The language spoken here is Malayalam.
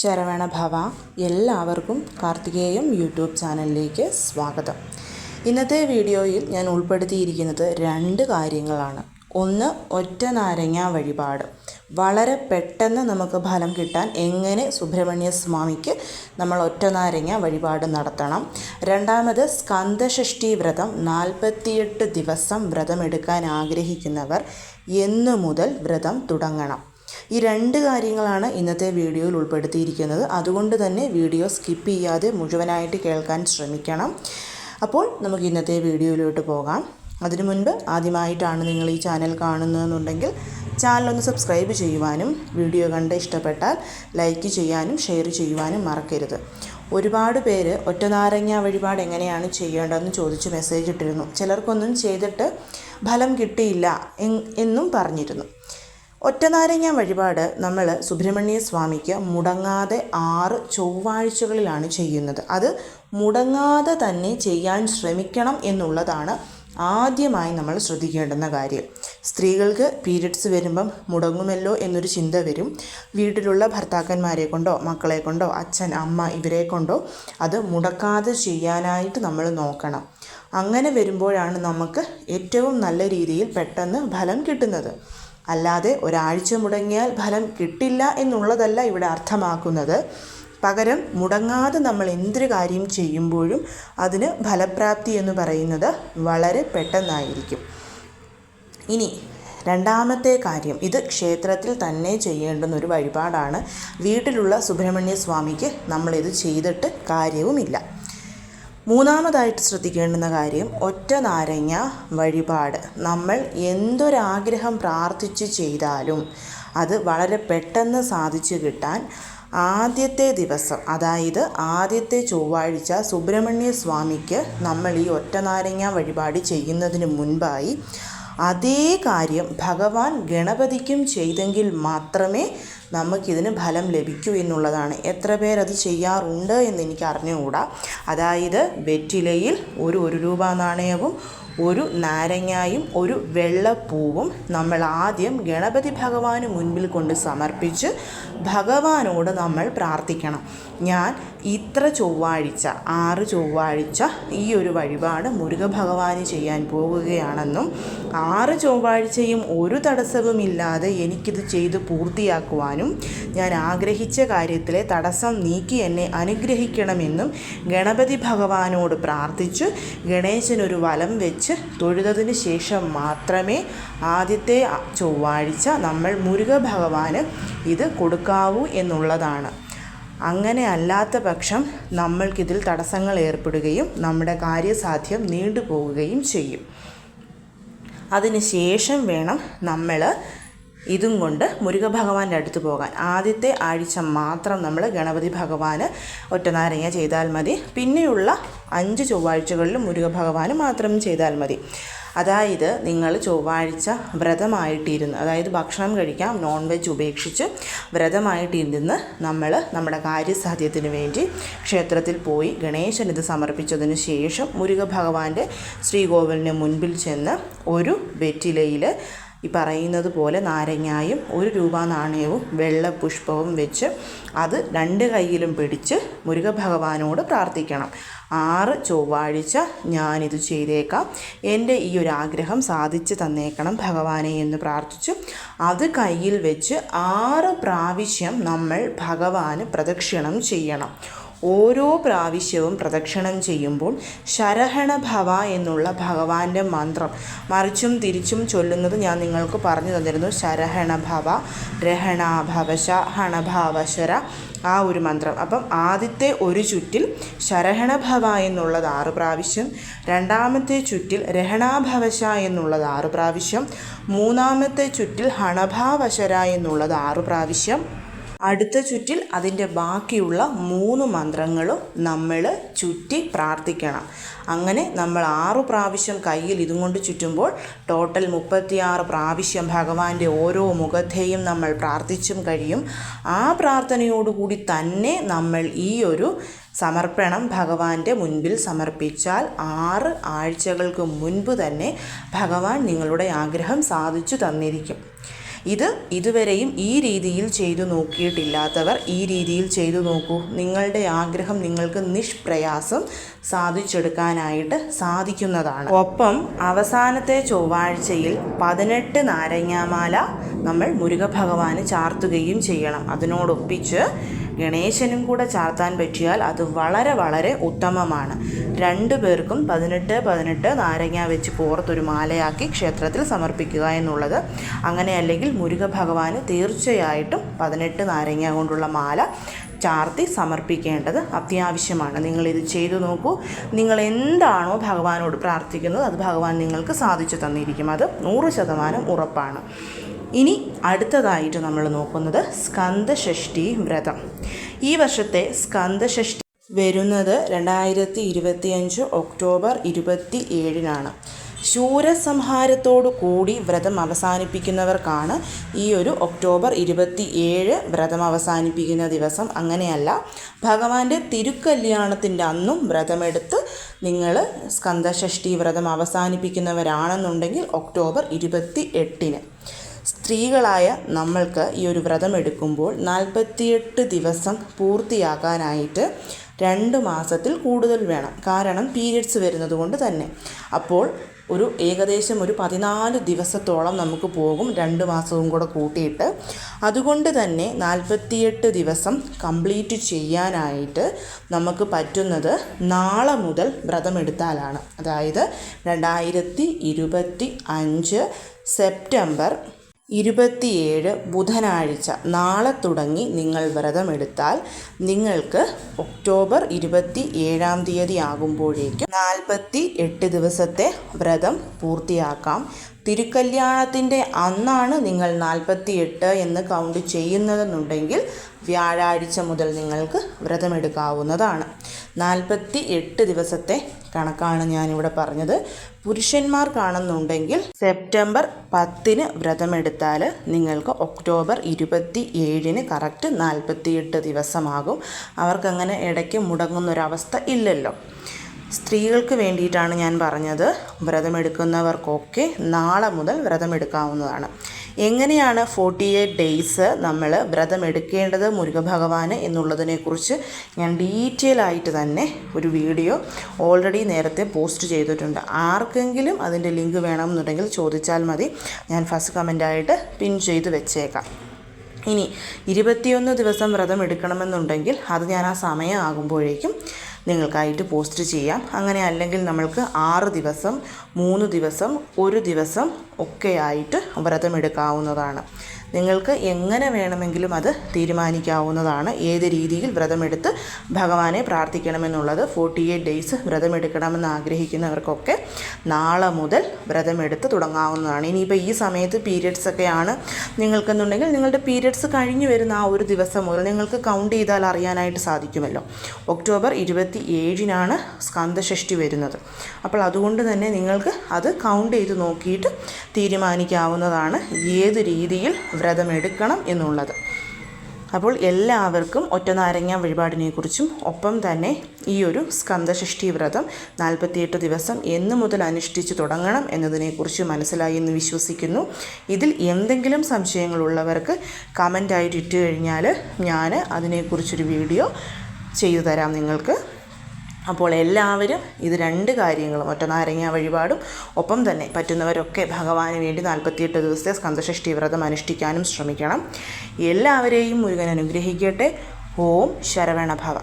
ശരവണ ഭവ എല്ലാവർക്കും കാർത്തികേയം യൂട്യൂബ് ചാനലിലേക്ക് സ്വാഗതം. ഇന്നത്തെ വീഡിയോയിൽ ഞാൻ ഉൾപ്പെടുത്തിയിരിക്കുന്നത് രണ്ട് കാര്യങ്ങളാണ്. ഒന്ന് ഒറ്റ നാരങ്ങ വഴിപാട്. വളരെ പെട്ടെന്ന് നമുക്ക് ഫലം കിട്ടാൻ എങ്ങനെ സുബ്രഹ്മണ്യ സ്വാമിക്ക് നമ്മൾ ഒറ്റ നാരങ്ങ വഴിപാട് നടത്തണം. രണ്ടാമത് സ്കന്ദഷഷ്ടി വ്രതം. നാൽപ്പത്തിയെട്ട് ദിവസം വ്രതമെടുക്കാൻ ആഗ്രഹിക്കുന്നവർ എന്നു മുതൽ വ്രതം തുടങ്ങണം. ഈ രണ്ട് കാര്യങ്ങളാണ് ഇന്നത്തെ വീഡിയോയിൽ ഉൾപ്പെടുത്തിയിരിക്കുന്നത്. അതുകൊണ്ട് തന്നെ വീഡിയോ സ്കിപ്പ് ചെയ്യാതെ മുഴുവനായിട്ട് കേൾക്കാൻ ശ്രമിക്കണം. അപ്പോൾ നമുക്ക് ഇന്നത്തെ വീഡിയോയിലോട്ട് പോകാം. അതിനു മുൻപ് ആദ്യമായിട്ടാണ് നിങ്ങൾ ഈ ചാനൽ കാണുന്നതെന്നുണ്ടെങ്കിൽ ചാനലൊന്ന് സബ്സ്ക്രൈബ് ചെയ്യുവാനും വീഡിയോ കണ്ട് ഇഷ്ടപ്പെട്ടാൽ ലൈക്ക് ചെയ്യാനും ഷെയർ ചെയ്യുവാനും മറക്കരുത്. ഒരുപാട് പേര് ഒറ്റ നാരങ്ങ വഴിപാട് എങ്ങനെയാണ് ചെയ്യേണ്ടതെന്ന് ചോദിച്ച് മെസ്സേജ് ഇട്ടിരുന്നു. ചിലർക്കൊന്നും ചെയ്തിട്ട് ഫലം കിട്ടിയില്ല എന്നും പറഞ്ഞിരുന്നു. ഒറ്റനാരങ്ങ വഴിപാട് നമ്മൾ സുബ്രഹ്മണ്യ സ്വാമിക്ക് മുടങ്ങാതെ ആറ് ചൊവ്വാഴ്ചകളിലാണ് ചെയ്യുന്നത്. അത് മുടങ്ങാതെ തന്നെ ചെയ്യാൻ ശ്രമിക്കണം എന്നുള്ളതാണ് ആദ്യമായി നമ്മൾ ശ്രദ്ധിക്കേണ്ടുന്ന കാര്യം. സ്ത്രീകൾക്ക് പീരിയഡ്സ് വരുമ്പം മുടങ്ങുമല്ലോ എന്നൊരു ചിന്ത വരും. വീട്ടിലുള്ള ഭർത്താക്കന്മാരെ കൊണ്ടോ മക്കളെ കൊണ്ടോ അച്ഛൻ അമ്മ ഇവരെ കൊണ്ടോ അത് മുടക്കാതെ ചെയ്യാനായിട്ട് നമ്മൾ നോക്കണം. അങ്ങനെ വരുമ്പോഴാണ് നമുക്ക് ഏറ്റവും നല്ല രീതിയിൽ പെട്ടെന്ന് ഫലം കിട്ടുന്നത്. അല്ലാതെ ഒരാഴ്ച മുടങ്ങിയാൽ ഫലം കിട്ടില്ല എന്നുള്ളതല്ല ഇവിടെ അർത്ഥമാക്കുന്നത്. പകരം മുടങ്ങാതെ നമ്മൾ എന്തൊരു കാര്യം ചെയ്യുമ്പോഴും അതിന് ഫലപ്രാപ്തി എന്ന് പറയുന്നത് വളരെ പെട്ടെന്നായിരിക്കും. ഇനി രണ്ടാമത്തെ കാര്യം ഇത് ക്ഷേത്രത്തിൽ തന്നെ ചെയ്യേണ്ടുന്ന ഒരു വഴിപാടാണ്. വീട്ടിലുള്ള സുബ്രഹ്മണ്യ സ്വാമിക്ക് നമ്മളിത് ചെയ്തിട്ട് കാര്യവുമില്ല. മൂന്നാമതായിട്ട് ശ്രദ്ധിക്കേണ്ടുന്ന കാര്യം ഒറ്റ നാരങ്ങ വഴിപാട്. നമ്മൾ എന്തൊരാഗ്രഹം പ്രാർത്ഥിച്ച് ചെയ്താലും അത് വളരെ പെട്ടെന്ന് സാധിച്ചു കിട്ടാൻ ആദ്യത്തെ ദിവസം അതായത് ആദ്യത്തെ ചൊവ്വാഴ്ച സുബ്രഹ്മണ്യ സ്വാമിക്ക് നമ്മൾ ഈ ഒറ്റ നാരങ്ങ വഴിപാട് ചെയ്യുന്നതിന് മുൻപായി അതേ കാര്യം ഭഗവാൻ ഗണപതിക്കും ചെയ്തെങ്കിൽ മാത്രമേ നമുക്കിതിന് ഫലം ലഭിക്കൂ എന്നുള്ളതാണ്. എത്ര പേരത് ചെയ്യാറുണ്ട് എന്ന് എനിക്ക് അറിഞ്ഞുകൂടാ അതായത് വെറ്റിലയിൽ ഒരു ഒരു രൂപ നാണയവും ഒരു നാരങ്ങായും ഒരു വെള്ളപ്പൂവും നമ്മൾ ആദ്യം ഗണപതി ഭഗവാന് മുൻപിൽ കൊണ്ട് സമർപ്പിച്ച് ഭഗവാനോട് നമ്മൾ പ്രാർത്ഥിക്കണം. ഞാൻ ഇത്ര ചൊവ്വാഴ്ച ആറ് ചൊവ്വാഴ്ച ഈ ഒരു വഴിപാട് മുരുക ഭഗവാന് ചെയ്യാൻ പോകുകയാണെന്നും ആറ് ചൊവ്വാഴ്ചയും ഒരു തടസ്സവുമില്ലാതെ എനിക്കിത് ചെയ്ത് പൂർത്തിയാക്കുവാനും ഞാൻ ആഗ്രഹിച്ച കാര്യത്തിലെ തടസ്സം നീക്കി എന്നെ അനുഗ്രഹിക്കണമെന്നും ഗണപതി ഭഗവാനോട് പ്രാർത്ഥിച്ച് ഗണേശനൊരു വലം വെച്ച് തൊഴുതതിന് ശേഷം മാത്രമേ ആദ്യത്തെ ചൊവ്വാഴ്ച നമ്മൾ മുരുക ഭഗവാന് ഇത് കൊടുക്കാവൂ എന്നുള്ളതാണ്. അങ്ങനെ അല്ലാത്ത പക്ഷം നമ്മൾക്കിതിൽ തടസ്സങ്ങൾ ഏർപ്പെടുകയും നമ്മുടെ കാര്യസാധ്യം നീണ്ടുപോവുകയും ചെയ്യും. അതിന് ശേഷം വേണം നമ്മൾ ഇതും കൊണ്ട് മുരുക ഭഗവാന്റെ അടുത്ത് പോകാൻ. ആദ്യത്തെ ആഴ്ച മാത്രം നമ്മൾ ഗണപതി ഭഗവാന് ഒറ്റനാരങ്ങ ചെയ്താൽ മതി. പിന്നെയുള്ള അഞ്ച് ചൊവ്വാഴ്ചകളിലും മുരുക ഭഗവാന് മാത്രം ചെയ്താൽ മതി. അതായത് നിങ്ങൾ ചൊവ്വാഴ്ച വ്രതമായിട്ടിരുന്ന് അതായത് ഭക്ഷണം കഴിക്കാം നോൺ വെജ് ഉപേക്ഷിച്ച് വ്രതമായിട്ടിരുന്ന് നമ്മൾ നമ്മുടെ കാര്യസാധ്യത്തിന് വേണ്ടി ക്ഷേത്രത്തിൽ പോയി ഗണേശൻ ഇത് സമർപ്പിച്ചതിന് ശേഷം മുരുക ഭഗവാന്റെ ശ്രീകോവിലിന് മുൻപിൽ ചെന്ന് ഒരു വെറ്റിലയിൽ ഈ പറയുന്നത് പോലെ നാരങ്ങായും ഒരു രൂപ നാണയവും വെള്ള പുഷ്പവും വെച്ച് അത് രണ്ട് കൈയിലും പിടിച്ച് മുരുക ഭഗവാനോട് പ്രാർത്ഥിക്കണം. ആറ് ചൊവ്വാഴ്ച ഞാനിത് ചെയ്തേക്കാം. എന്റെ ഈ ഒരു ആഗ്രഹം സാധിച്ചു തന്നേക്കണം ഭഗവാനെ എന്ന് പ്രാർത്ഥിച്ചു. അത് കയ്യിൽ വെച്ച് ആറ് പ്രാവശ്യം നമ്മൾ ഭഗവാന് പ്രദക്ഷിണം ചെയ്യണം. ഓരോ പ്രാവശ്യവും പ്രദക്ഷിണം ചെയ്യുമ്പോൾ ശരഹണ ഭവ എന്നുള്ള ഭഗവാന്റെ മന്ത്രം. മറിച്ചും തിരിച്ചും ചൊല്ലുന്നത് ഞാൻ നിങ്ങൾക്ക് പറഞ്ഞു തന്നിരുന്നു. ശരഹണ ഭവ രഹണാഭവശ ഹണഭാവശര ആ ഒരു മന്ത്രം. അപ്പം ആദ്യത്തെ ഒരു ചുറ്റിൽ ശരഹണഭവ എന്നുള്ളത് ആറ് പ്രാവശ്യം രണ്ടാമത്തെ ചുറ്റിൽ രഹണാഭവശ എന്നുള്ളത് ആറ് പ്രാവശ്യം മൂന്നാമത്തെ ചുറ്റിൽ ഹണഭാവശര എന്നുള്ളത് ആറ് പ്രാവശ്യം അടുത്ത ചുറ്റിൽ അതിന്റെ ബാക്കിയുള്ള മൂന്ന് മന്ത്രങ്ങളും നമ്മൾ ചുറ്റി പ്രാർത്ഥിക്കണം. അങ്ങനെ നമ്മൾ ആറു പ്രാവശ്യം കയ്യിൽ ഇതും കൊണ്ട് ചുറ്റുമ്പോൾ ടോട്ടൽ മുപ്പത്തിയാറ് പ്രാവശ്യം ഭഗവാന്റെ ഓരോ മുഖത്തെയും നമ്മൾ പ്രാർത്ഥിച്ചും കഴിയും. ആ പ്രാർത്ഥനയോടുകൂടി തന്നെ നമ്മൾ ഈ ഒരു സമർപ്പണം ഭഗവാന്റെ മുൻപിൽ സമർപ്പിച്ചാൽ ആറ് ആഴ്ചകൾക്ക് മുൻപ് തന്നെ ഭഗവാൻ നിങ്ങളുടെ ആഗ്രഹം സാധിച്ചു തന്നിരിക്കും. ഇത് ഇതുവരെയും ഈ രീതിയിൽ ചെയ്തു നോക്കിയിട്ടില്ലാത്തവർ ഈ രീതിയിൽ ചെയ്തു നോക്കൂ. നിങ്ങളുടെ ആഗ്രഹം നിങ്ങൾക്ക് നിഷ്പ്രയാസം സാധിച്ചെടുക്കാനായിട്ട് സാധിക്കുന്നതാണ്. ഒപ്പം അവസാനത്തെ ചൊവ്വാഴ്ചയിൽ പതിനെട്ട് നാരങ്ങാമാല നമ്മൾ മുരുക ഭഗവാന് ചാർത്തുകയും ചെയ്യണം. അതിനോടൊപ്പിച്ച് ഗണേശനും കൂടെ ചാർത്താൻ പറ്റിയാൽ അത് വളരെ വളരെ ഉത്തമമാണ്. രണ്ടു പേർക്കും പതിനെട്ട് പതിനെട്ട് നാരങ്ങ വെച്ച് പോർത്തൊരു മാലയാക്കി ക്ഷേത്രത്തിൽ സമർപ്പിക്കുക എന്നുള്ളത്. അങ്ങനെ അല്ലെങ്കിൽ മുരുക ഭഗവാന് തീർച്ചയായിട്ടും പതിനെട്ട് നാരങ്ങ കൊണ്ടുള്ള മാല ചാർത്തി സമർപ്പിക്കേണ്ടത് അത്യാവശ്യമാണ്. നിങ്ങളിത് ചെയ്തു നോക്കൂ. നിങ്ങൾ എന്താണോ ഭഗവാനോട് പ്രാർത്ഥിക്കുന്നത് അത് ഭഗവാൻ നിങ്ങൾക്ക് സാധിച്ചു തന്നിരിക്കും. അത് നൂറ് ശതമാനം ഉറപ്പാണ്. ഇനി അടുത്തതായിട്ട് നമ്മൾ നോക്കുന്നത് സ്കന്ദഷഷ്ഠി വ്രതം. ഈ വർഷത്തെ സ്കന്ദഷഷ്ഠി വരുന്നത് രണ്ടായിരത്തി ഇരുപത്തിയഞ്ച് ഒക്ടോബർ ഇരുപത്തി ഏഴിനാണ് ശൂരസംഹാരത്തോടു കൂടി വ്രതം അവസാനിപ്പിക്കുന്നവർക്കാണ് ഈ ഒരു ഒക്ടോബർ ഇരുപത്തി ഏഴ് വ്രതം അവസാനിപ്പിക്കുന്ന ദിവസം. അങ്ങനെയല്ല ഭഗവാന്റെ തിരുക്കല്യാണത്തിന്റെ അന്നും വ്രതമെടുത്ത് നിങ്ങൾ സ്കന്ദഷഷ്ഠി വ്രതം അവസാനിപ്പിക്കുന്നവരാണെന്നുണ്ടെങ്കിൽ ഒക്ടോബർ ഇരുപത്തി എട്ടിന് സ്ത്രീകളായ നമ്മൾക്ക് ഈ ഒരു വ്രതം എടുക്കുമ്പോൾ നാൽപ്പത്തിയെട്ട് ദിവസം പൂർത്തിയാക്കാനായിട്ട് രണ്ട് മാസത്തിൽ കൂടുതൽ വേണം. കാരണം പീരിയഡ്സ് വരുന്നത് കൊണ്ട് തന്നെ. അപ്പോൾ ഒരു ഏകദേശം ഒരു പതിനാല് ദിവസത്തോളം നമുക്ക് പോകും രണ്ട് മാസവും കൂടെ കൂട്ടിയിട്ട്. അതുകൊണ്ട് തന്നെ നാൽപ്പത്തിയെട്ട് ദിവസം കംപ്ലീറ്റ് ചെയ്യാനായിട്ട് നമുക്ക് പറ്റുന്നത് നാളെ മുതൽ വ്രതമെടുത്താലാണ് അതായത് രണ്ടായിരത്തി ഇരുപത്തി അഞ്ച് സെപ്റ്റംബർ ഇരുപത്തിയേഴ് ബുധനാഴ്ച. നാളെ തുടങ്ങി നിങ്ങൾ വ്രതമെടുത്താൽ നിങ്ങൾക്ക് ഒക്ടോബർ ഇരുപത്തി ഏഴാം തീയതി ആകുമ്പോഴേക്കും നാൽപ്പത്തി എട്ട് ദിവസത്തെ വ്രതം പൂർത്തിയാക്കാം. തിരുക്കല്യാണത്തിന്റെ അന്നാണ് നിങ്ങൾ നാൽപ്പത്തി എട്ട് എന്ന് കൗണ്ട് ചെയ്യുന്നതെന്നുണ്ടെങ്കിൽ വ്യാഴാഴ്ച മുതൽ നിങ്ങൾക്ക് വ്രതമെടുക്കാവുന്നതാണ്. നാൽപ്പത്തി എട്ട് ദിവസത്തെ കണക്കാണ് ഞാനിവിടെ പറഞ്ഞത്. പുരുഷന്മാർക്കാണെന്നുണ്ടെങ്കിൽ സെപ്റ്റംബർ പത്തിന് വ്രതമെടുത്താൽ നിങ്ങൾക്ക് ഒക്ടോബർ ഇരുപത്തി ഏഴിന് കറക്റ്റ് നാൽപ്പത്തിയെട്ട് ദിവസമാകും. അവർക്കങ്ങനെ ഇടയ്ക്ക് മുടങ്ങുന്നൊരവസ്ഥ ഇല്ലല്ലോ. സ്ത്രീകൾക്ക് വേണ്ടിയിട്ടാണ് ഞാൻ പറഞ്ഞത്. വ്രതമെടുക്കുന്നവർക്കൊക്കെ നാളെ മുതൽ വ്രതമെടുക്കാവുന്നതാണ്. എങ്ങനെയാണ് ഫോർട്ടി എയ്റ്റ് ഡേയ്സ് നമ്മൾ വ്രതമെടുക്കേണ്ടത് മുരുകഭഗവാന് എന്നുള്ളതിനെക്കുറിച്ച് ഞാൻ ഡീറ്റെയിൽ ആയിട്ട് തന്നെ ഒരു വീഡിയോ ഓൾറെഡി നേരത്തെ പോസ്റ്റ് ചെയ്തിട്ടുണ്ട്. ആർക്കെങ്കിലും അതിന്റെ ലിങ്ക് വേണമെന്നുണ്ടെങ്കിൽ ചോദിച്ചാൽ മതി. ഞാൻ ഫസ്റ്റ് കമന്റായിട്ട് പിൻ ചെയ്ത് വെച്ചേക്കാം. ഇനി ഇരുപത്തിയൊന്ന് ദിവസം വ്രതം എടുക്കണമെന്നുണ്ടെങ്കിൽ അത് ഞാൻ ആ സമയം ആകുമ്പോഴേക്കും നിങ്ങൾക്കായിട്ട് പോസ്റ്റ് ചെയ്യാം. അങ്ങനെ അല്ലെങ്കിൽ നമ്മൾക്ക് ആറ് ദിവസം മൂന്ന് ദിവസം ഒരു ദിവസം ഒക്കെ ആയിട്ട് വ്രതമെടുക്കാവുന്നതാണ്. നിങ്ങൾക്ക് എങ്ങനെ വേണമെങ്കിലും അത് തീരുമാനിക്കാവുന്നതാണ്. ഏത് രീതിയിൽ വ്രതമെടുത്ത് ഭഗവാനെ പ്രാർത്ഥിക്കണമെന്നുള്ളത് ഫോർട്ടി എയ്റ്റ് ഡേയ്സ് വ്രതമെടുക്കണമെന്ന് ആഗ്രഹിക്കുന്നവർക്കൊക്കെ നാളെ മുതൽ വ്രതമെടുത്ത് തുടങ്ങാവുന്നതാണ്. ഇനിയിപ്പോൾ ഈ സമയത്ത് പീരിയഡ്സ് ഒക്കെയാണ് നിങ്ങൾക്കെന്നുണ്ടെങ്കിൽ നിങ്ങളുടെ പീരിയഡ്സ് കഴിഞ്ഞു വരുന്ന ആ ഒരു ദിവസം മുതൽ നിങ്ങൾക്ക് കൗണ്ട് ചെയ്താൽ അറിയാനായിട്ട് സാധിക്കുമല്ലോ. ഒക്ടോബർ ഇരുപത്തി ഏഴിനാണ് സ്കന്ദഷഷ്ടി വരുന്നത്. അപ്പോൾ അതുകൊണ്ട് തന്നെ നിങ്ങൾക്ക് അത് കൗണ്ട് ചെയ്ത് നോക്കിയിട്ട് തീരുമാനിക്കാവുന്നതാണ് ഏത് രീതിയിൽ വ്രതമെടുക്കണം എന്നുള്ളത്. അപ്പോൾ എല്ലാവർക്കും ഒറ്റ ഒറ്റനാരങ്ങ വഴിപാടിനെക്കുറിച്ചും ഒപ്പം തന്നെ ഈ ഒരു സ്കന്ധഷഷ്ഠി വ്രതം നാൽപ്പത്തിയെട്ട് ദിവസം എന്നു മുതൽ അനുഷ്ഠിച്ചു തുടങ്ങണം എന്നതിനെക്കുറിച്ച് മനസ്സിലായി എന്ന് വിശ്വസിക്കുന്നു. ഇതിൽ എന്തെങ്കിലും സംശയങ്ങളുള്ളവർക്ക് കമന്റായിട്ട് ഇട്ട് കഴിഞ്ഞാൽ ഞാൻ അതിനെക്കുറിച്ചൊരു വീഡിയോ ചെയ്തു തരാം നിങ്ങൾക്ക്. അപ്പോൾ എല്ലാവരും ഇത് രണ്ട് കാര്യങ്ങളും ഒറ്റ നാരങ്ങ വഴിപാടും ഒപ്പം തന്നെ പറ്റുന്നവരൊക്കെ ഭഗവാന് വേണ്ടി നാൽപ്പത്തിയെട്ട് ദിവസത്തെ സ്കന്ദഷഷ്ഠി വ്രതം അനുഷ്ഠിക്കാനും ശ്രമിക്കണം. എല്ലാവരെയും മുരുകൻ അനുഗ്രഹിക്കട്ടെ. ഓം ശരവണഭവ.